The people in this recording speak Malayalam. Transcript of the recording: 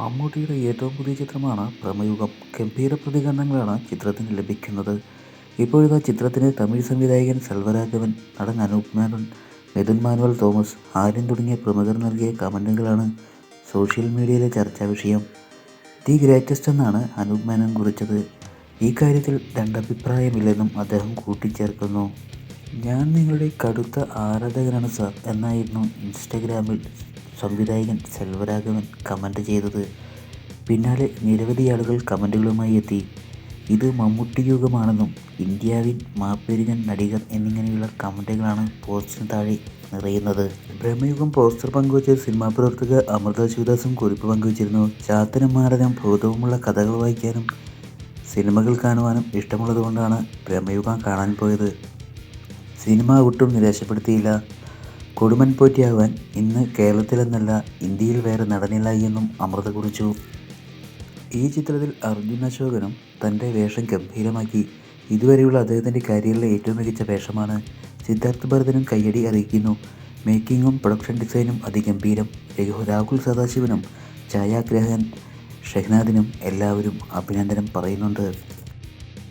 മമ്മൂട്ടിയുടെ ഏറ്റവും പുതിയ ചിത്രമാണ് പ്രമയുഗം. ഗംഭീര പ്രതികരണങ്ങളാണ് ചിത്രത്തിന് ലഭിക്കുന്നത്. ഇപ്പോഴിതാ ചിത്രത്തിന് തമിഴ് സംവിധായകൻ സെൽവരാഘവൻ നടൻ അനൂപ് മേനോൻ മിഥുൻ മാനുവൽ തോമസ് ആര്യൻ തുടങ്ങിയ പ്രമുഖർ നൽകിയ കമന്റുകളാണ് സോഷ്യൽ മീഡിയയിലെ ചർച്ചാ വിഷയം. ദി ഗ്രേറ്റസ്റ്റ് എന്നാണ് അനൂപ് മേനോൻ കുറിച്ചത്. ഈ കാര്യത്തിൽ രണ്ടഭിപ്രായമില്ലെന്നും അദ്ദേഹം കൂട്ടിച്ചേർക്കുന്നു. ഞാൻ നിങ്ങളുടെ കടുത്ത ആരാധകനാണ് സാർ എന്നായിരുന്നു ഇൻസ്റ്റഗ്രാമിൽ സംവിധായകൻ സെൽവരാഘവൻ കമന്റ് ചെയ്തത്. പിന്നാലെ നിരവധി ആളുകൾ കമന്റുകളുമായി എത്തി. ഇത് മമ്മൂട്ടി യുഗമാണെന്നും ഇന്ത്യാവിൻ മാപ്പേരുകൻ നടികർ എന്നിങ്ങനെയുള്ള കമന്റുകളാണ് പോസ്റ്റിന് താഴെ നിറയുന്നത്. ബ്രഹ്മയുഗം പോസ്റ്റർ പങ്കുവച്ച സിനിമാ പ്രവർത്തക അമൃത ശിവദാസും കുറിപ്പ് പങ്കുവച്ചിരുന്നു. ചാത്തനും ഭൗതവുമുള്ള കഥകൾ വായിക്കാനും സിനിമകൾ കാണുവാനും ഇഷ്ടമുള്ളതുകൊണ്ടാണ് ബ്രഹ്മയുഗം കാണാൻ പോയത്. സിനിമ ഒട്ടും നിരാശപ്പെടുത്തിയില്ല. കൊടുമൻ പോറ്റിയാവാൻ ഇന്ന് കേരളത്തിലെന്നല്ല ഇന്ത്യയിൽ വേറെ നടനില്ല എന്നും അമൃത കുറിച്ചു. ഈ ചിത്രത്തിൽ അർജുൻ അശോകനും തന്റെ വേഷം ഗംഭീരമാക്കി. ഇതുവരെയുള്ള അദ്ദേഹത്തിന്റെ കരിയറിലെ ഏറ്റവും മികച്ച വേഷമാണ്. സിദ്ധാർത്ഥ് ഭരതനും കയ്യടി അറിയിക്കുന്നു. മേക്കിങ്ങും പ്രൊഡക്ഷൻ ഡിസൈനും അതിഗംഭീരം. രാഹുൽ സദാശിവനും ഛായാഗ്രാഹൻ ഷെഹ്നാദിനും എല്ലാവരും അഭിനന്ദനം പറയുന്നുണ്ട്.